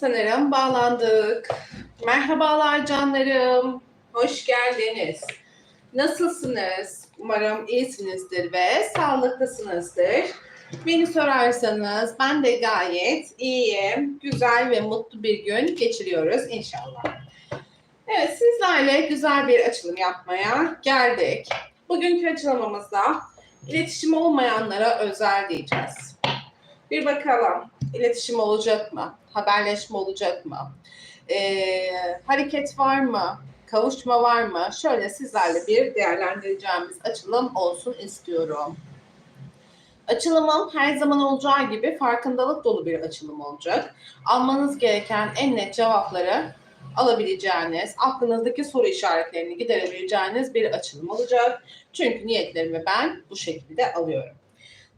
Sanırım bağlandık. Merhabalar canlarım. Hoş geldiniz. Nasılsınız? Umarım iyisinizdir ve sağlıklısınızdır. Beni sorarsanız ben de gayet iyiyim. Güzel ve mutlu bir gün geçiriyoruz inşallah. Evet sizlerle güzel bir açılım yapmaya geldik. Bugünkü açılımımızda iletişim olmayanlara özel diyeceğiz. Bir bakalım iletişim olacak mı? Haberleşme olacak mı? Ee, hareket var mı? Kavuşma var mı? Şöyle sizlerle bir değerlendireceğimiz açılım olsun istiyorum. Açılımım her zaman olacağı gibi farkındalık dolu bir açılım olacak. Almanız gereken en net cevapları alabileceğiniz, aklınızdaki soru işaretlerini giderebileceğiniz bir açılım olacak. Çünkü niyetlerimi ben bu şekilde alıyorum.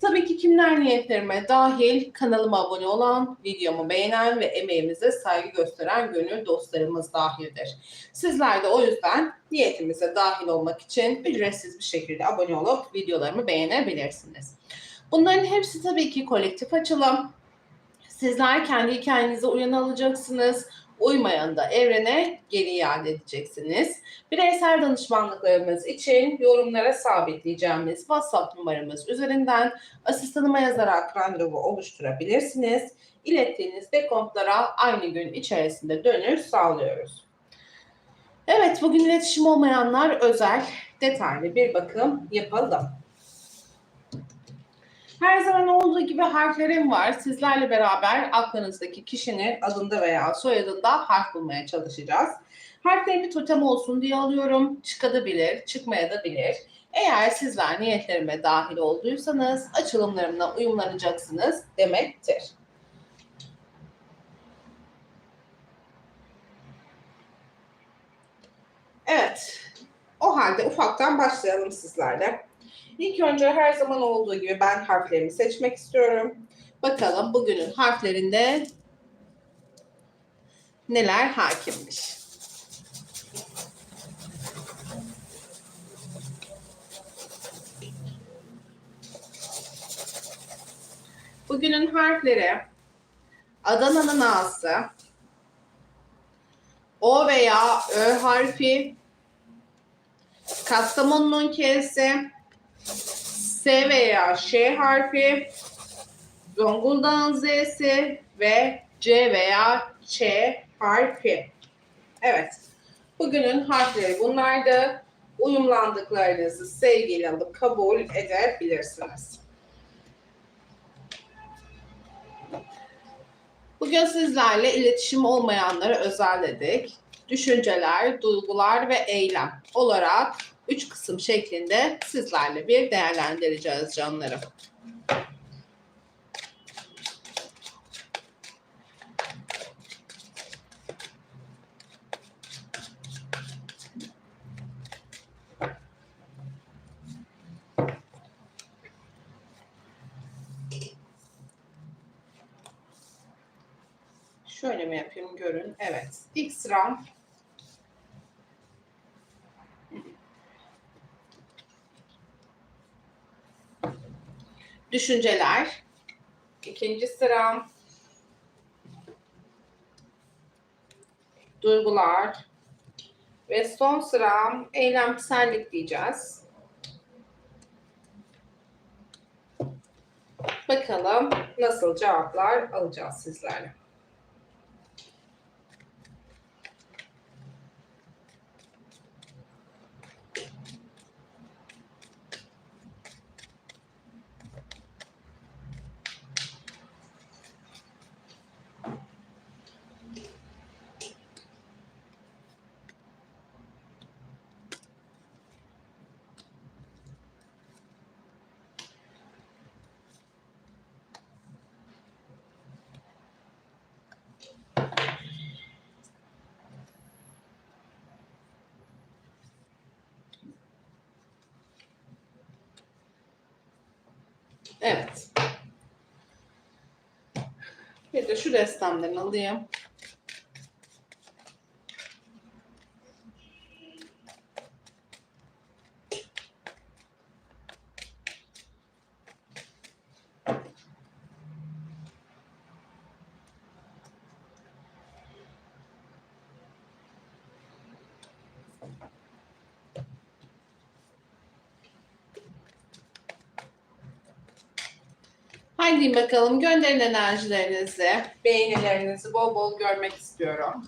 Tabii ki kimler niyetlerime dahil kanalıma abone olan, videomu beğenen ve emeğimize saygı gösteren gönül dostlarımız dahildir. Sizler de o yüzden niyetimize dahil olmak için ücretsiz bir şekilde abone olup videolarımı beğenebilirsiniz. Bunların hepsi tabii ki kolektif açılım. Sizler kendi hikayenize uyan alacaksınız. Uymayan da evrene geri iade edeceksiniz. Bireysel danışmanlıklarımız için yorumlara sabitleyeceğimiz WhatsApp numaramız üzerinden asistanıma yazarak randevu oluşturabilirsiniz. İlettiğiniz dekontlara aynı gün içerisinde dönüş sağlıyoruz. Evet, bugün iletişim olmayanlar özel, detaylı bir bakım yapalım. Her zaman olduğu gibi harflerim var. Sizlerle beraber aklınızdaki kişinin adında veya soyadında harf bulmaya çalışacağız. Harflerimi totem olsun diye alıyorum. Çıkabilir, çıkmaya da bilir. Eğer sizler niyetlerime dahil olduysanız açılımlarımla uyumlanacaksınız demektir. Evet. O halde ufaktan başlayalım sizlerle. İlk önce her zaman olduğu gibi ben harflerimi seçmek istiyorum. Bakalım bugünün harflerinde neler hakimmiş. Bugünün harfleri Adana'nın A'sı, O veya Ö harfi, Kastamonu'nun K'si, S veya Ş harfi, Zonguldak'ın Z'si ve C veya Ç harfi. Evet. Bugünün harfleri bunlardı. Uyumlandıklarınızı sevgiyle alıp kabul edebilirsiniz. Bugün sizlerle iletişim olmayanlara özel dedik. Düşünceler, duygular ve eylem olarak üç kısım şeklinde sizlerle bir değerlendireceğiz canlarım. Şöyle mi yapayım görün. Evet. İlk sıram düşünceler. İkinci sıram duygular. Ve son sıram eylemsellik diyeceğiz. Bakalım nasıl cevaplar alacağız sizlerle. Evet. Bir de şu destemden alayım. Bakalım gönderin enerjilerinizi, beğenilerinizi bol bol görmek istiyorum.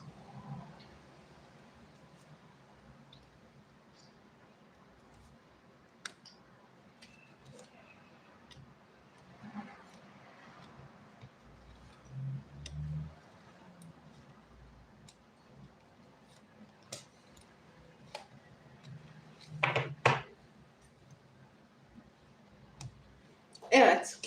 Evet.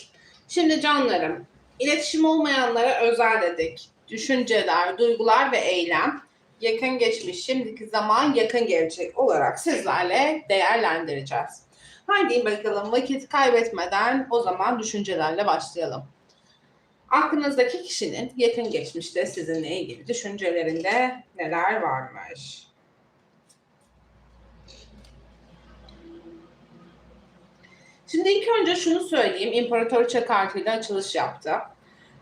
Şimdi canlarım, iletişim olmayanlara özel dedik. Düşünceler, duygular ve eylem yakın geçmiş, şimdiki zaman, yakın gelecek olarak sizlerle değerlendireceğiz. Haydi bakalım vakit kaybetmeden o zaman düşüncelerle başlayalım. Aklınızdaki kişinin yakın geçmişte sizinle ilgili düşüncelerinde neler varmış? Şimdi ilk önce şunu söyleyeyim. İmparatoriçe kartıyla açılış yaptı.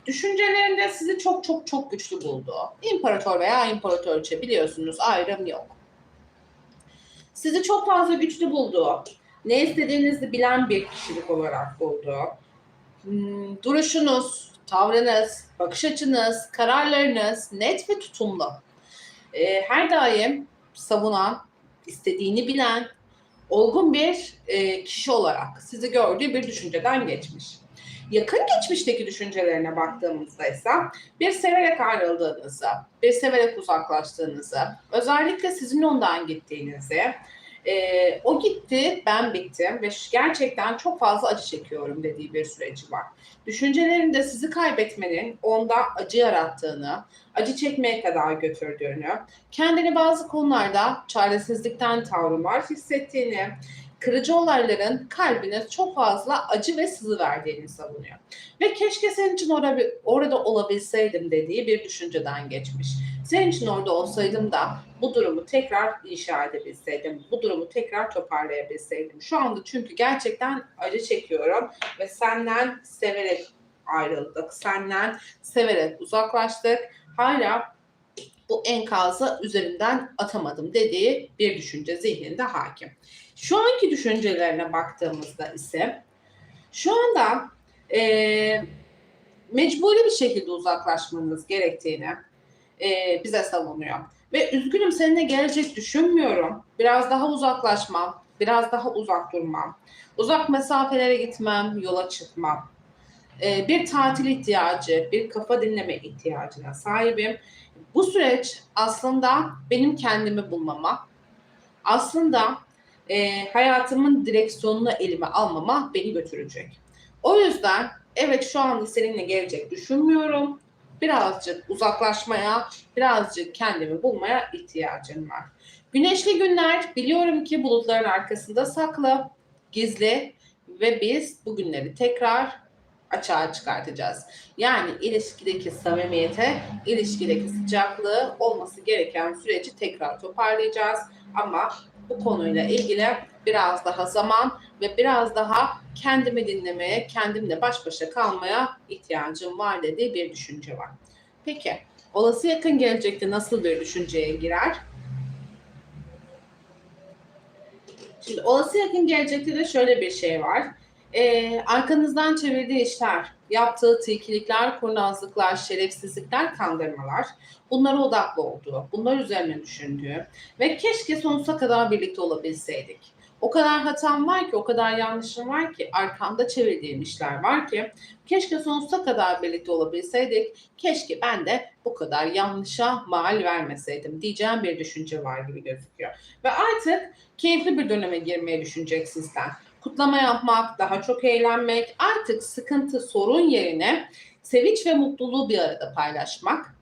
Düşüncelerinde sizi çok çok çok güçlü buldu. İmparator veya imparatoriçe biliyorsunuz ayrım yok. Sizi çok fazla güçlü buldu. Ne istediğinizi bilen bir kişilik olarak buldu. Hmm, duruşunuz, tavrınız, bakış açınız, kararlarınız net ve tutumlu. Ee, her daim savunan, istediğini bilen, olgun bir e, kişi olarak sizi gördüğü bir düşünceden geçmiş. Yakın geçmişteki düşüncelerine baktığımızda ise bir severek ayrıldığınızı, bir severek uzaklaştığınızı, özellikle sizin ondan gittiğinizi, e, o gitti, ben bittim ve gerçekten çok fazla acı çekiyorum dediği bir süreci var. Düşüncelerinde sizi kaybetmenin onda acı yarattığını, acı çekmeye kadar götürdüğünü, kendini bazı konularda çaresizlikten tavrımar hissettiğini, kırıcı olayların kalbine çok fazla acı ve sızı verdiğini savunuyor. Ve keşke senin için orada, orada olabilseydim dediği bir düşünceden geçmiş. Senin için orada olsaydım da bu durumu tekrar inşa edebilseydim, bu durumu tekrar toparlayabilseydim. Şu anda çünkü gerçekten acı çekiyorum ve senden severek ayrıldık, senden severek uzaklaştık. Hala bu enkazı üzerinden atamadım dediği bir düşünce zihninde hakim. Şu anki düşüncelerine baktığımızda ise şu anda e, mecburi bir şekilde uzaklaşmanız gerektiğini e, bize savunuyor. Ve üzgünüm seninle gelecek düşünmüyorum. Biraz daha uzaklaşmam, biraz daha uzak durmam. Uzak mesafelere gitmem, yola çıkmam. E, bir tatil ihtiyacı, bir kafa dinleme ihtiyacına sahibim. Bu süreç aslında benim kendimi bulmama, aslında e, hayatımın direksiyonunu elime almama beni götürecek. O yüzden evet şu anda seninle gelecek düşünmüyorum. Birazcık uzaklaşmaya, birazcık kendimi bulmaya ihtiyacım var. Güneşli günler biliyorum ki bulutların arkasında saklı, gizli ve biz bu günleri tekrar açığa çıkartacağız. Yani ilişkideki samimiyete, ilişkideki sıcaklığı olması gereken süreci tekrar toparlayacağız. Ama bu konuyla ilgili biraz daha zaman ve biraz daha kendimi dinlemeye, kendimle baş başa kalmaya ihtiyacım var dediği bir düşünce var. Peki, olası yakın gelecekte nasıl bir düşünceye girer? Şimdi olası yakın gelecekte de şöyle bir şey var. Ee, arkanızdan çevirdiği işler, yaptığı tilkilikler, kurnazlıklar, şerefsizlikler, kandırmalar, bunlara odaklı olduğu, bunlar üzerine düşündüğü ve keşke sonsuza kadar birlikte olabilseydik. O kadar hatam var ki, o kadar yanlışım var ki, arkamda çevirdiğim işler var ki, keşke sonsuza kadar birlikte olabilseydik, keşke ben de bu kadar yanlışa mal vermeseydim diyeceğim bir düşünce var gibi gözüküyor. Ve artık keyifli bir döneme girmeye düşünecek sizden kutlama yapmak, daha çok eğlenmek, artık sıkıntı, sorun yerine sevinç ve mutluluğu bir arada paylaşmak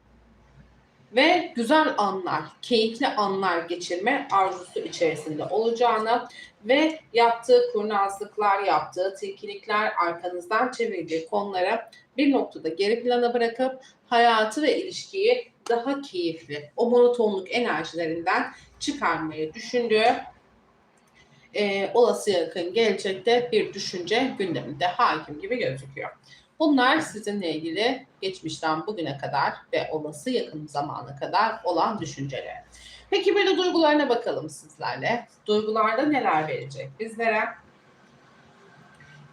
ve güzel anlar, keyifli anlar geçirme arzusu içerisinde olacağını ve yaptığı kurnazlıklar, yaptığı tilkilikler, arkanızdan çevirdiği konuları bir noktada geri plana bırakıp hayatı ve ilişkiyi daha keyifli, o monotonluk enerjilerinden çıkarmayı düşündüğü e, olası yakın gelecekte bir düşünce gündeminde hakim gibi gözüküyor. Bunlar sizinle ilgili geçmişten bugüne kadar ve olası yakın zamana kadar olan düşünceler. Peki böyle duygularına bakalım sizlerle. Duygularda neler verecek bizlere?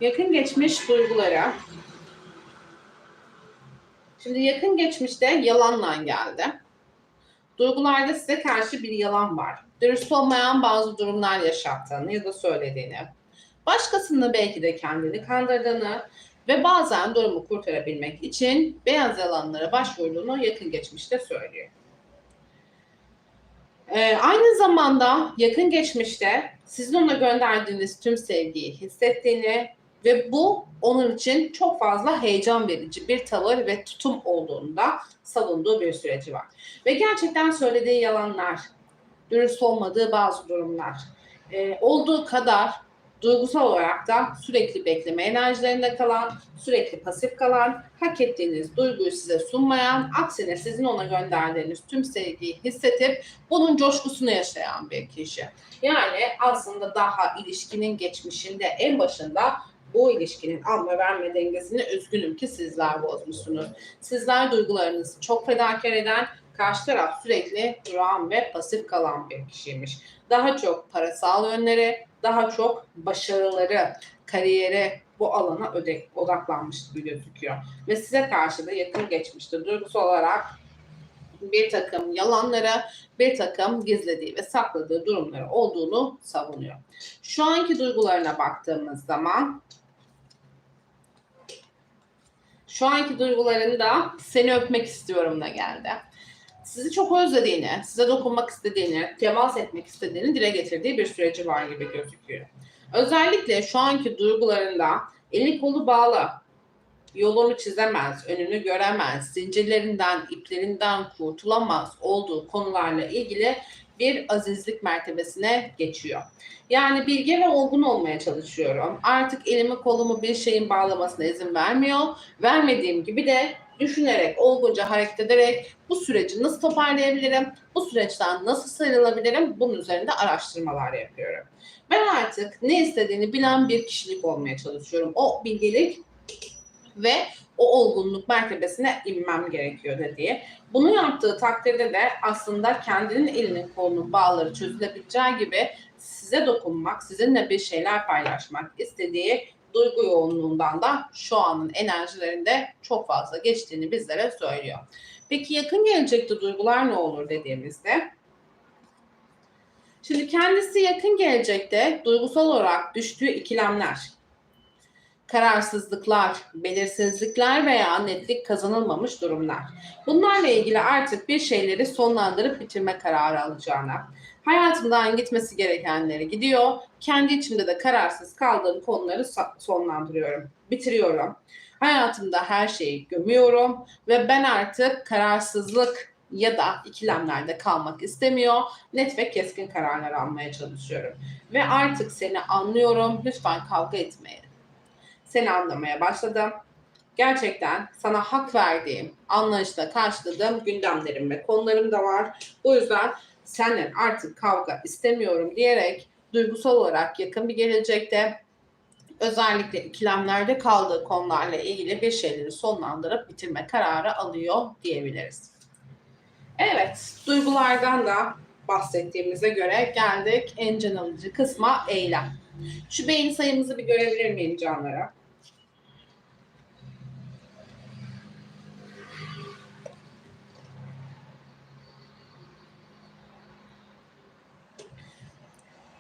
Yakın geçmiş duygulara Şimdi yakın geçmişte yalanla geldi. Duygularda size karşı bir yalan var. Dürüst olmayan bazı durumlar yaşattığını ya da söylediğini. Başkasını belki de kendini kandırdığını ve bazen durumu kurtarabilmek için beyaz yalanlara başvurduğunu yakın geçmişte söylüyor. Ee, aynı zamanda yakın geçmişte sizin ona gönderdiğiniz tüm sevgiyi hissettiğini ve bu onun için çok fazla heyecan verici bir tavır ve tutum olduğunu da savunduğu bir süreci var. Ve gerçekten söylediği yalanlar, dürüst olmadığı bazı durumlar, e, olduğu kadar duygusal olarak da sürekli bekleme enerjilerinde kalan, sürekli pasif kalan, hak ettiğiniz duyguyu size sunmayan, aksine sizin ona gönderdiğiniz tüm sevgiyi hissedip bunun coşkusunu yaşayan bir kişi. Yani aslında daha ilişkinin geçmişinde en başında bu ilişkinin alma verme dengesini üzgünüm ki sizler bozmuşsunuz. Sizler duygularınızı çok fedakar eden, karşı taraf sürekli duran ve pasif kalan bir kişiymiş. Daha çok parasal yönleri, daha çok başarıları, kariyere bu alana öde, odaklanmış gibi gözüküyor. Ve size karşı da yakın geçmişte duygusal olarak bir takım yalanlara, bir takım gizlediği ve sakladığı durumları olduğunu savunuyor. Şu anki duygularına baktığımız zaman şu anki duygularında seni öpmek istiyorum da geldi. Sizi çok özlediğini, size dokunmak istediğini, temas etmek istediğini dile getirdiği bir süreci var gibi gözüküyor. Özellikle şu anki duygularında eli kolu bağlı, yolunu çizemez, önünü göremez, zincirlerinden, iplerinden kurtulamaz olduğu konularla ilgili bir azizlik mertebesine geçiyor. Yani bilge ve olgun olmaya çalışıyorum. Artık elimi kolumu bir şeyin bağlamasına izin vermiyor. Vermediğim gibi de düşünerek, olgunca hareket ederek bu süreci nasıl toparlayabilirim? Bu süreçten nasıl sıyrılabilirim? Bunun üzerinde araştırmalar yapıyorum. Ben artık ne istediğini bilen bir kişilik olmaya çalışıyorum. O bilgelik ve o olgunluk mertebesine inmem gerekiyor dediği. Bunu yaptığı takdirde de aslında kendinin elinin kolunun bağları çözülebileceği gibi size dokunmak, sizinle bir şeyler paylaşmak istediği duygu yoğunluğundan da şu anın enerjilerinde çok fazla geçtiğini bizlere söylüyor. Peki yakın gelecekte duygular ne olur dediğimizde Şimdi kendisi yakın gelecekte duygusal olarak düştüğü ikilemler, kararsızlıklar, belirsizlikler veya netlik kazanılmamış durumlar. Bunlarla ilgili artık bir şeyleri sonlandırıp bitirme kararı alacağına, hayatımdan gitmesi gerekenleri gidiyor, kendi içimde de kararsız kaldığım konuları sonlandırıyorum, bitiriyorum. Hayatımda her şeyi gömüyorum ve ben artık kararsızlık ya da ikilemlerde kalmak istemiyor. Net ve keskin kararlar almaya çalışıyorum. Ve artık seni anlıyorum. Lütfen kavga etmeyelim seni anlamaya başladım. Gerçekten sana hak verdiğim, anlayışla karşıladığım gündemlerim ve konularım da var. Bu yüzden senden artık kavga istemiyorum diyerek duygusal olarak yakın bir gelecekte özellikle ikilemlerde kaldığı konularla ilgili bir şeyleri sonlandırıp bitirme kararı alıyor diyebiliriz. Evet, duygulardan da bahsettiğimize göre geldik en can alıcı kısma eylem. Şu beyin sayımızı bir görebilir miyim canlara?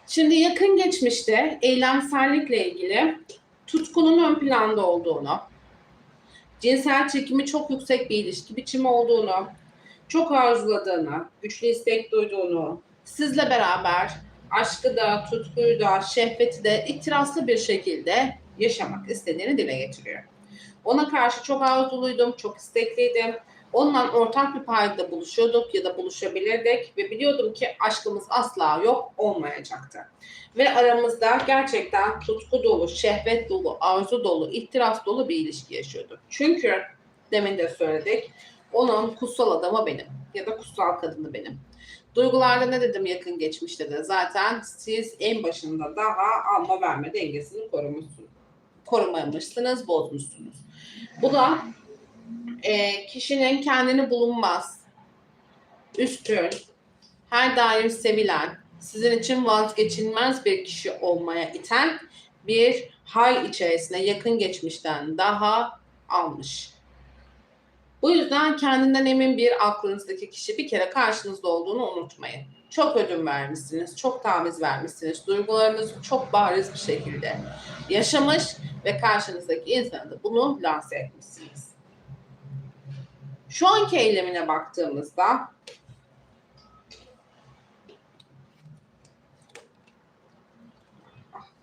Şimdi yakın geçmişte eylemsellikle ilgili tutkunun ön planda olduğunu, cinsel çekimi çok yüksek bir ilişki biçimi olduğunu, çok arzuladığını, güçlü istek duyduğunu, sizle beraber aşkı da, tutkuyu da, şehveti de ihtiraslı bir şekilde yaşamak istediğini dile getiriyor. Ona karşı çok arzuluydum, çok istekliydim. Onunla ortak bir payda buluşuyorduk ya da buluşabilirdik ve biliyordum ki aşkımız asla yok olmayacaktı. Ve aramızda gerçekten tutku dolu, şehvet dolu, arzu dolu, ihtiras dolu bir ilişki yaşıyorduk. Çünkü demin de söyledik, onun kutsal adamı benim ya da kutsal kadını benim. Duygularda ne dedim yakın geçmişte de zaten siz en başında daha alma verme dengesini korumuşsunuz. Korumamışsınız, bozmuşsunuz. Bu da e, kişinin kendini bulunmaz, üstün, her daim sevilen, sizin için vazgeçilmez bir kişi olmaya iten bir hal içerisine yakın geçmişten daha almış. Bu yüzden kendinden emin bir aklınızdaki kişi bir kere karşınızda olduğunu unutmayın. Çok ödün vermişsiniz, çok taviz vermişsiniz. Duygularınızı çok bariz bir şekilde yaşamış ve karşınızdaki insana da bunu lanse etmişsiniz. Şu anki eylemine baktığımızda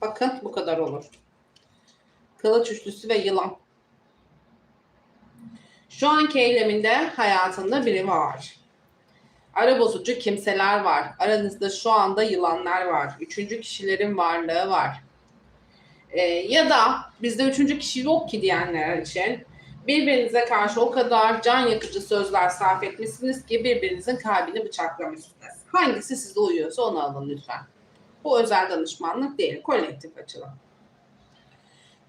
bakın bu kadar olur. Kılıç üçlüsü ve yılan. Şu anki eyleminde hayatında biri var. Ara bozucu kimseler var. Aranızda şu anda yılanlar var. Üçüncü kişilerin varlığı var. Ee, ya da bizde üçüncü kişi yok ki diyenler için birbirinize karşı o kadar can yakıcı sözler sarf etmişsiniz ki birbirinizin kalbini bıçaklamışsınız. Hangisi size uyuyorsa onu alın lütfen. Bu özel danışmanlık değil, kolektif açılım.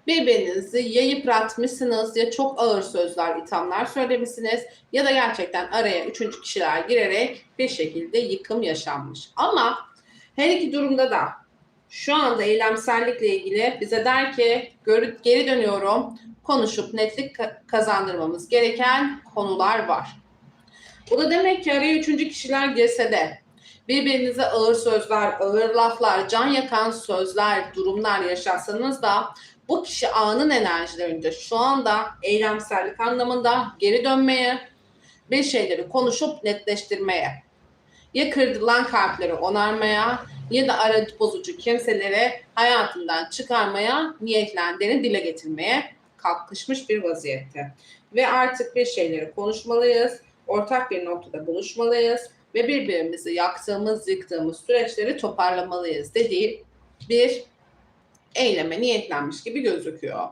Birbirinizi ya yıpratmışsınız ya çok ağır sözler, ithamlar söylemişsiniz ya da gerçekten araya üçüncü kişiler girerek bir şekilde yıkım yaşanmış. Ama her iki durumda da şu anda eylemsellikle ilgili bize der ki "Geri- dönüyorum konuşup netlik ka- kazandırmamız gereken konular var. Bu da demek ki araya üçüncü kişiler girse de birbirinize ağır sözler, ağır laflar, can yakan sözler, durumlar yaşarsanız da bu kişi anın enerjilerinde şu anda eylemsellik anlamında geri dönmeye, bir şeyleri konuşup netleştirmeye, ya kırılan kalpleri onarmaya ya da ara bozucu kimseleri hayatından çıkarmaya niyetlendiğini dile getirmeye kalkışmış bir vaziyette. Ve artık bir şeyleri konuşmalıyız, ortak bir noktada buluşmalıyız ve birbirimizi yaktığımız, yıktığımız süreçleri toparlamalıyız dediği bir eyleme niyetlenmiş gibi gözüküyor.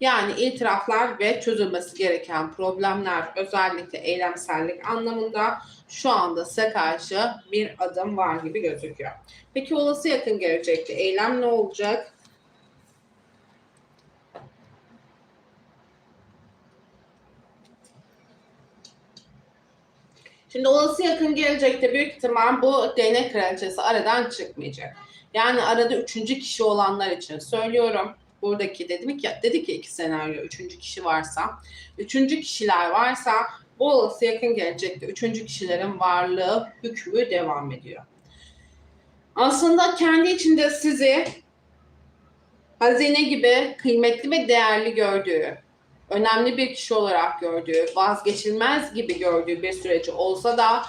Yani itiraflar ve çözülmesi gereken problemler özellikle eylemsellik anlamında şu anda size karşı bir adım var gibi gözüküyor. Peki olası yakın gelecekte eylem ne olacak? Şimdi olası yakın gelecekte büyük ihtimal bu değnek kraliçesi aradan çıkmayacak. Yani arada üçüncü kişi olanlar için söylüyorum. Buradaki dedim ki dedik ki iki senaryo üçüncü kişi varsa, üçüncü kişiler varsa bu olası yakın gelecekte üçüncü kişilerin varlığı hükmü devam ediyor. Aslında kendi içinde sizi hazine gibi kıymetli ve değerli gördüğü, önemli bir kişi olarak gördüğü, vazgeçilmez gibi gördüğü bir süreci olsa da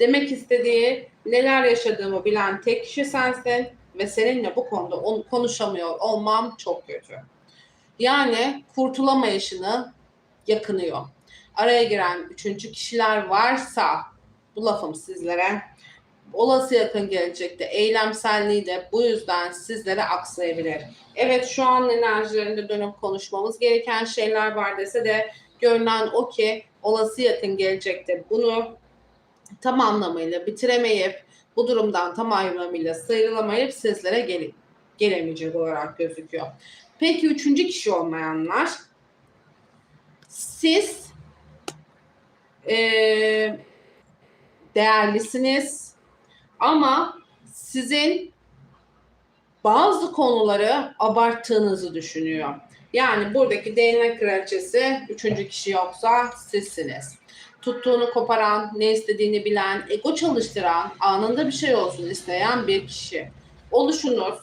demek istediği neler yaşadığımı bilen tek kişi sensin ve seninle bu konuda onu konuşamıyor olmam çok kötü. Yani kurtulamayışını yakınıyor. Araya giren üçüncü kişiler varsa bu lafım sizlere olası yakın gelecekte eylemselliği de bu yüzden sizlere aksayabilir. Evet şu an enerjilerinde dönüp konuşmamız gereken şeyler var dese de görünen o ki olası yakın gelecekte bunu tam anlamıyla bitiremeyip bu durumdan tam anlamıyla sıyrılamayıp sizlere gel gelemeyecek olarak gözüküyor. Peki üçüncü kişi olmayanlar siz eee değerlisiniz ama sizin bazı konuları abarttığınızı düşünüyor. Yani buradaki değnek kraliçesi üçüncü kişi yoksa sizsiniz. Tuttuğunu koparan, ne istediğini bilen, ego çalıştıran, anında bir şey olsun isteyen bir kişi. Oluşunuz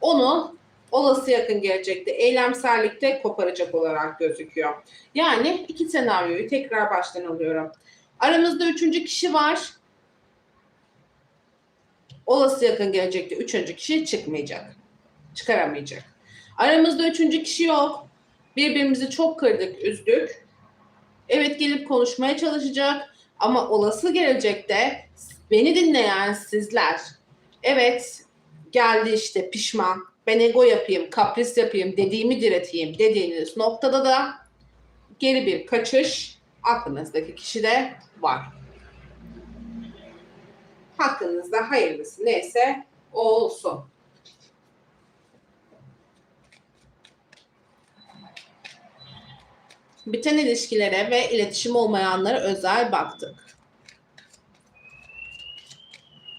onu olası yakın gelecekte eylemsellikte koparacak olarak gözüküyor. Yani iki senaryoyu tekrar baştan alıyorum. Aramızda üçüncü kişi var. Olası yakın gelecekte üçüncü kişi çıkmayacak. Çıkaramayacak. Aramızda üçüncü kişi yok. Birbirimizi çok kırdık, üzdük. Evet gelip konuşmaya çalışacak. Ama olası gelecekte beni dinleyen sizler. Evet geldi işte pişman. Ben ego yapayım, kapris yapayım, dediğimi direteyim dediğiniz noktada da geri bir kaçış aklınızdaki kişide var. Hakkınızda hayırlısı neyse olsun. Biten ilişkilere ve iletişim olmayanlara özel baktık.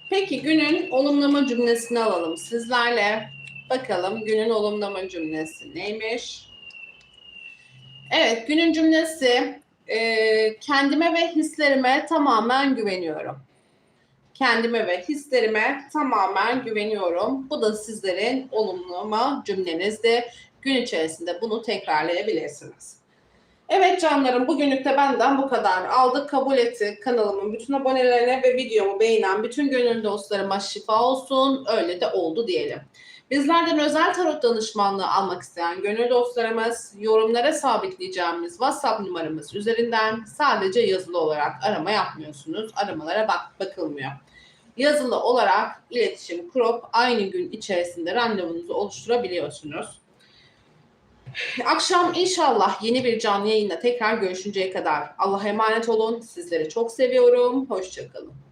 Peki günün olumlama cümlesini alalım sizlerle. Bakalım günün olumlama cümlesi neymiş? Evet günün cümlesi Ee, kendime ve hislerime tamamen güveniyorum. Kendime ve hislerime tamamen güveniyorum. Bu da sizlerin olumlama cümlenizdi. Gün içerisinde bunu tekrarlayabilirsiniz. Evet canlarım bugünlük de benden bu kadar. Aldık kabul ettik. Kanalımın bütün abonelerine ve videomu beğenen bütün gönül dostlarıma şifa olsun. Öyle de oldu diyelim. Bizlerden özel tarot danışmanlığı almak isteyen gönül dostlarımız yorumlara sabitleyeceğimiz WhatsApp numaramız üzerinden sadece yazılı olarak arama yapmıyorsunuz. Aramalara bak bakılmıyor. Yazılı olarak iletişim kurup aynı gün içerisinde randevunuzu oluşturabiliyorsunuz. Akşam inşallah yeni bir canlı yayında tekrar görüşünceye kadar Allah'a emanet olun. Sizleri çok seviyorum. Hoşçakalın.